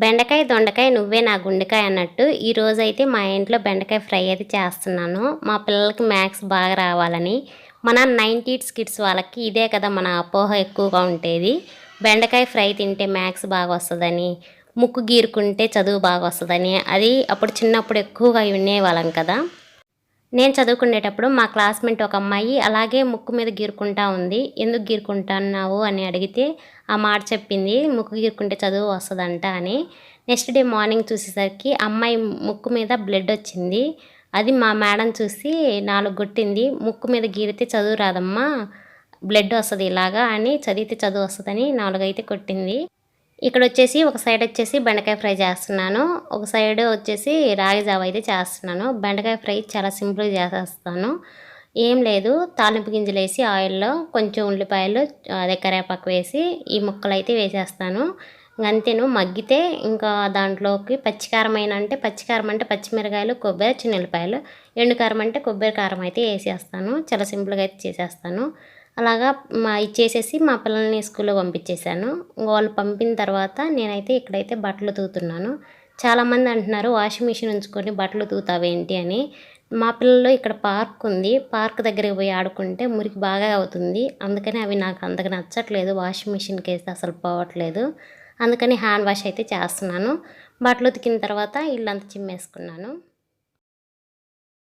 బెండకాయ దొండకాయ నువ్వే నా గుండెకాయ అన్నట్టు ఈరోజైతే మా ఇంట్లో బెండకాయ ఫ్రై అయితే చేస్తున్నాను. మా పిల్లలకి మ్యాథ్స్ బాగా రావాలని. మన నైంటీస్ కిడ్స్ వాళ్ళకి ఇదే కదా మన అపోహ ఎక్కువగా ఉండేది. బెండకాయ ఫ్రై తింటే మ్యాథ్స్ బాగా వస్తుందని ముక్కు గీరుకుంటే చదువు బాగా వస్తుందని అది అప్పుడు చిన్నప్పుడు ఎక్కువగా వినేవాళ్ళం కదా. నేను చదువుకునేటప్పుడు మా క్లాస్మేట్ ఒక అమ్మాయి అలాగే ముక్కు మీద గీరుకుంటా ఉంది. ఎందుకు గీరుకుంటున్నావు? అని అడిగితే ఆ మాట చెప్పింది ముక్కు గీరుకుంటే చదువు వస్తుందంట అని. నెక్స్ట్ డే మార్నింగ్ చూసేసరికి అమ్మాయి ముక్కు మీద బ్లడ్ వచ్చింది. అది మా మేడం చూసి నాలుగు కొట్టింది. ముక్కు మీద గీరితే చదువు రాదమ్మా బ్లడ్ వస్తుంది ఇలాగా అని చదివితే చదువు వస్తుందని నాలుగైతే కొట్టింది. ఇక్కడ వచ్చేసి ఒక సైడ్ వచ్చేసి బెండకాయ ఫ్రై చేస్తున్నాను. ఒక సైడ్ వచ్చేసి రాగి జావ అయితే చేస్తున్నాను. బెండకాయ ఫ్రై చాలా సింపుల్గా చేసేస్తాను. ఏం లేదు తాలింపు గింజలు వేసి ఆయిల్లో కొంచెం ఉల్లిపాయలు అదే కరేపాకు వేసి ఈ ముక్కలు అయితే వేసేస్తాను. అంతేను మగ్గితే ఇంకా దాంట్లోకి పచ్చికారం అంటే పచ్చికారం అంటే పచ్చిమిరకాయలు కొబ్బరి చిన్నపాయలు ఎండుకారం ఎండు కారం అంటే కొబ్బరి కారం అయితే వేసేస్తాను. చాలా సింపుల్గా అయితే చేసేస్తాను. అలాగా మా ఇచ్చేసేసి మా పిల్లల్ని స్కూల్లో పంపించేశాను. వాళ్ళు పంపిన తర్వాత నేనైతే ఇక్కడైతే బట్టలు తూతున్నాను. చాలామంది అంటున్నారు వాషింగ్ మిషన్ ఉంచుకొని బట్టలు తూతావేంటి అని. మా పిల్లలు ఇక్కడ పార్క్ ఉంది. పార్క్ దగ్గరికి పోయి ఆడుకుంటే మురికి బాగా అవుతుంది. అందుకని అవి నాకు అంతగా నచ్చట్లేదు. వాషింగ్ మిషన్కి వేస్తే అసలు పోవట్లేదు. అందుకని హ్యాండ్ వాష్ అయితే చేస్తున్నాను. బట్టలు ఉతికిన తర్వాత ఇల్లంతా చిమ్మేసుకున్నాను.